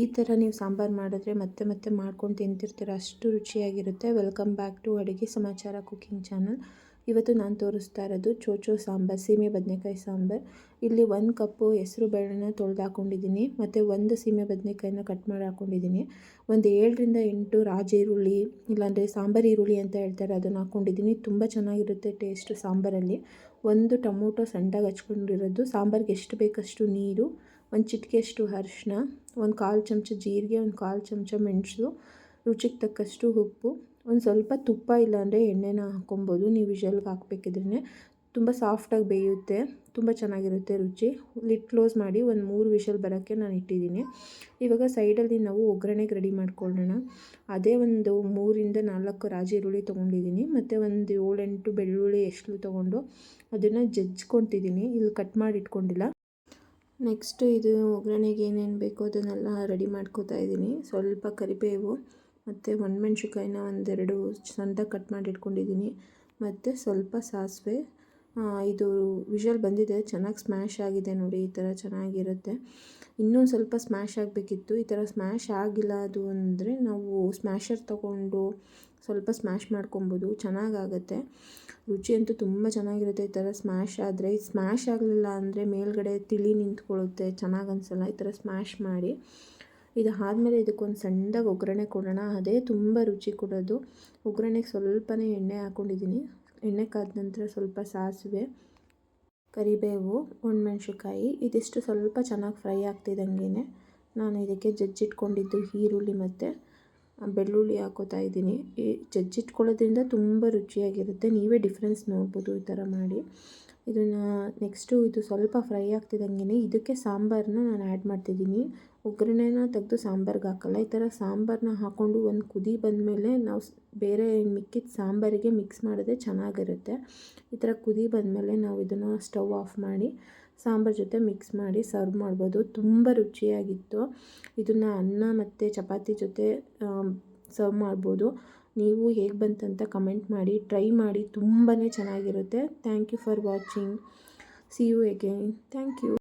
ಈ ಥರ ನೀವು ಸಾಂಬಾರು ಮಾಡಿದ್ರೆ ಮತ್ತೆ ಮತ್ತೆ ಮಾಡ್ಕೊಂಡು ತಿಂತಿರ್ತೀರ, ಅಷ್ಟು ರುಚಿಯಾಗಿರುತ್ತೆ. ವೆಲ್ಕಮ್ ಬ್ಯಾಕ್ ಟು ಅಡುಗೆ ಸಮಾಚಾರ ಕುಕ್ಕಿಂಗ್ ಚಾನಲ್ ಇವತ್ತು ನಾನು ತೋರಿಸ್ತಾ ಇರೋದು ಚೋಚೋ ಸಾಂಬಾರು, ಸೀಮೆ ಬದನೆಕಾಯಿ ಸಾಂಬಾರು. ಇಲ್ಲಿ ಒಂದು ಕಪ್ಪು ಹೆಸರು ಬೇಳೆನ ತೊಳೆದು ಹಾಕ್ಕೊಂಡಿದ್ದೀನಿ ಮತ್ತು ಒಂದು ಸೀಮೆ ಬದನೆಕಾಯಿನ ಕಟ್ ಮಾಡಿ ಹಾಕ್ಕೊಂಡಿದ್ದೀನಿ ಒಂದು ಏಳರಿಂದ ಎಂಟು ರಾಜ ಈರುಳ್ಳಿ, ಇಲ್ಲಾಂದರೆ ಸಾಂಬಾರು ಈರುಳ್ಳಿ ಅಂತ ಹೇಳ್ತಾರೆ, ಅದನ್ನು ಹಾಕ್ಕೊಂಡಿದ್ದೀನಿ ತುಂಬ ಚೆನ್ನಾಗಿರುತ್ತೆ ಟೇಸ್ಟ್ ಸಾಂಬಾರಲ್ಲಿ. ಒಂದು ಟೊಮೊಟೊ ಸಣ್ಣದಾಗಿ ಹಚ್ಕೊಂಡಿರೋದು. ಸಾಂಬಾರಿಗೆ ಎಷ್ಟು ಬೇಕಷ್ಟು ನೀರು ಒಂದು ಚಿಟಿಕೆಯಷ್ಟು ಅರಿಶಿನ, ಒಂದು ಕಾಲು ಚಮಚ ಜೀರಿಗೆ, ಒಂದು ಕಾಲು ಚಮಚ ಮೆಣಸು, ರುಚಿಗೆ ತಕ್ಕಷ್ಟು ಉಪ್ಪು, ಒಂದು ಸ್ವಲ್ಪ ತುಪ್ಪ ಇಲ್ಲಾಂದರೆ ಎಣ್ಣೆನ ಹಾಕ್ಕೊಬೋದು. ನೀವು ವಿಷಲ್ಗೆ ಹಾಕ್ಬೇಕಿದ್ರೆ ತುಂಬ ಸಾಫ್ಟಾಗಿ ಬೇಯುತ್ತೆ, ತುಂಬ ಚೆನ್ನಾಗಿರುತ್ತೆ ರುಚಿ. ಲಿಟ್ ಕ್ಲೋಸ್ ಮಾಡಿ ಒಂದು ಮೂರು ವಿಷಲ್ ಬರೋಕ್ಕೆ ನಾನು ಇಟ್ಟಿದ್ದೀನಿ. ಇವಾಗ ಸೈಡಲ್ಲಿ ನಾವು ಒಗ್ಗರಣೆಗೆ ರೆಡಿ ಮಾಡ್ಕೊಳ್ಳೋಣ. ಅದೇ ಒಂದು ಮೂರಿಂದ ನಾಲ್ಕು ರಾಜಿ ಈರುಳ್ಳಿ ತೊಗೊಂಡಿದ್ದೀನಿ. ಮತ್ತು ಒಂದು ಏಳೆಂಟು ಬೆಳ್ಳುಳ್ಳಿ ಎಷ್ಟು ತೊಗೊಂಡು ಅದನ್ನು ಜಜ್ಕೊತಿದ್ದೀನಿ ಇಲ್ಲಿ ಕಟ್ ಮಾಡಿ ಇಟ್ಕೊಂಡಿಲ್ಲ. ನೆಕ್ಸ್ಟು ಇದು ಒಗ್ಗರಣೆಗೆ ಏನೇನು ಬೇಕೋ ಅದನ್ನೆಲ್ಲ ರೆಡಿ ಮಾಡ್ಕೋತಾ ಇದ್ದೀನಿ. ಸ್ವಲ್ಪ ಕರಿಬೇವು ಮತ್ತು ಒಣಮೆಣ್ಸಿಕಾಯಿನ ಒಂದೆರಡು ಸಣ್ಣದಾಗಿ ಕಟ್ ಮಾಡಿ ಇಟ್ಕೊಂಡಿದ್ದೀನಿ. ಮತ್ತು ಸ್ವಲ್ಪ ಸಾಸಿವೆ ಇದು ವಿಷಲ್ ಬಂದಿದೆ. ಚೆನ್ನಾಗಿ ಸ್ಮ್ಯಾಶ್ ಆಗಿದೆ ನೋಡಿ, ಈ ಥರ ಚೆನ್ನಾಗಿರುತ್ತೆ. ಇನ್ನೊಂದು ಸ್ವಲ್ಪ ಸ್ಮ್ಯಾಶ್ ಆಗಬೇಕಿತ್ತು. ಈ ಥರ ಸ್ಮ್ಯಾಶ್ ಆಗಿಲ್ಲ ಅದು ಅಂದರೆ ನಾವು ಸ್ಮ್ಯಾಶರ್ ತಗೊಂಡು ಸ್ವಲ್ಪ ಸ್ಮ್ಯಾಶ್ ಮಾಡ್ಕೊಬೋದು. ಚೆನ್ನಾಗಾಗತ್ತೆ ರುಚಿ ಅಂತೂ ತುಂಬ ಚೆನ್ನಾಗಿರುತ್ತೆ ಈ ಥರ ಸ್ಮ್ಯಾಶ್ ಆದರೆ. ಸ್ಮ್ಯಾಶ್ ಆಗಲಿಲ್ಲ ಅಂದರೆ ಮೇಲ್ಗಡೆ ತಿಳಿ ನಿಂತ್ಕೊಳ್ಳುತ್ತೆ. ಚೆನ್ನಾಗಿ ಅನಿಸಲ್ಲ. ಈ ಥರ ಸ್ಮ್ಯಾಶ್ ಮಾಡಿ. ಇದು ಆದಮೇಲೆ ಇದಕ್ಕೊಂದು ಸಣ್ಣದಾಗಿ ಒಗ್ಗರಣೆ ಕೊಡೋಣ. ಅದೇ ತುಂಬ ರುಚಿ ಕೊಡೋದು. ಒಗ್ಗರಣೆಗೆ ಸ್ವಲ್ಪನೇ ಎಣ್ಣೆ ಹಾಕ್ಕೊಂಡಿದ್ದೀನಿ ಎಣ್ಣೆ ಕಾದ ನಂತರ ಸ್ವಲ್ಪ ಸಾಸಿವೆ, ಕರಿಬೇವು ಒಣಮೆಣ್ಸಿಕಾಯಿ ಇದಿಷ್ಟು ಸ್ವಲ್ಪ ಚೆನ್ನಾಗಿ ಫ್ರೈ ಆಗ್ತಿದ್ದಂಗೆ ನಾನು ಇದಕ್ಕೆ ಜಜ್ಜಿಟ್ಕೊಂಡಿದ್ದು ಈರುಳ್ಳಿ ಮತ್ತು ಬೆಳ್ಳುಳ್ಳಿ ಹಾಕೋತಾ ಇದ್ದೀನಿ. ಈ ಜಜ್ಜಿಟ್ಕೊಳ್ಳೋದ್ರಿಂದ ತುಂಬ ರುಚಿಯಾಗಿರುತ್ತೆ. ನೀವೇ ಡಿಫ್ರೆನ್ಸ್ ನೋಡ್ಬೋದು ಈ ಥರ ಮಾಡಿ. ಇದನ್ನು ನೆಕ್ಸ್ಟು ಇದು ಸ್ವಲ್ಪ ಫ್ರೈ ಆಗ್ತಿದ್ದಂಗೆ ಇದಕ್ಕೆ ಸಾಂಬಾರನ್ನ ನಾನು ಆ್ಯಡ್ ಮಾಡ್ತಿದ್ದೀನಿ. ಒಗ್ಗರಣೆನ ತೆಗೆದು ಸಾಂಬಾರ್ಗೆ ಹಾಕಲ್ಲ, ಈ ಥರ ಸಾಂಬಾರನ್ನ ಹಾಕ್ಕೊಂಡು ಒಂದು ಕುದಿ ಬಂದಮೇಲೆ ನಾವು ಬೇರೆ ಮಿಕ್ಕಿದ ಸಾಂಬಾರಿಗೆ ಮಿಕ್ಸ್ ಮಾಡಿದ್ರೆ ಚೆನ್ನಾಗಿರುತ್ತೆ. ಈ ಥರ ಕುದಿ ಬಂದಮೇಲೆ ನಾವು ಇದನ್ನು ಸ್ಟವ್ ಆಫ್ ಮಾಡಿ ಸಾಂಬಾರು ಜೊತೆ ಮಿಕ್ಸ್ ಮಾಡಿ ಸರ್ವ್ ಮಾಡ್ಬೋದು. ತುಂಬ ರುಚಿಯಾಗಿತ್ತು. ಇದನ್ನು ಅನ್ನ ಮತ್ತು ಚಪಾತಿ ಜೊತೆ ಸರ್ವ್ ಮಾಡ್ಬೋದು. ನೀವು ಹೇಗೆ ಬಂತಂತ ಕಮೆಂಟ್ ಮಾಡಿ ಟ್ರೈ ಮಾಡಿ ತುಂಬಾ ಚೆನ್ನಾಗಿರುತ್ತೆ. Thank you for watching see you again thank you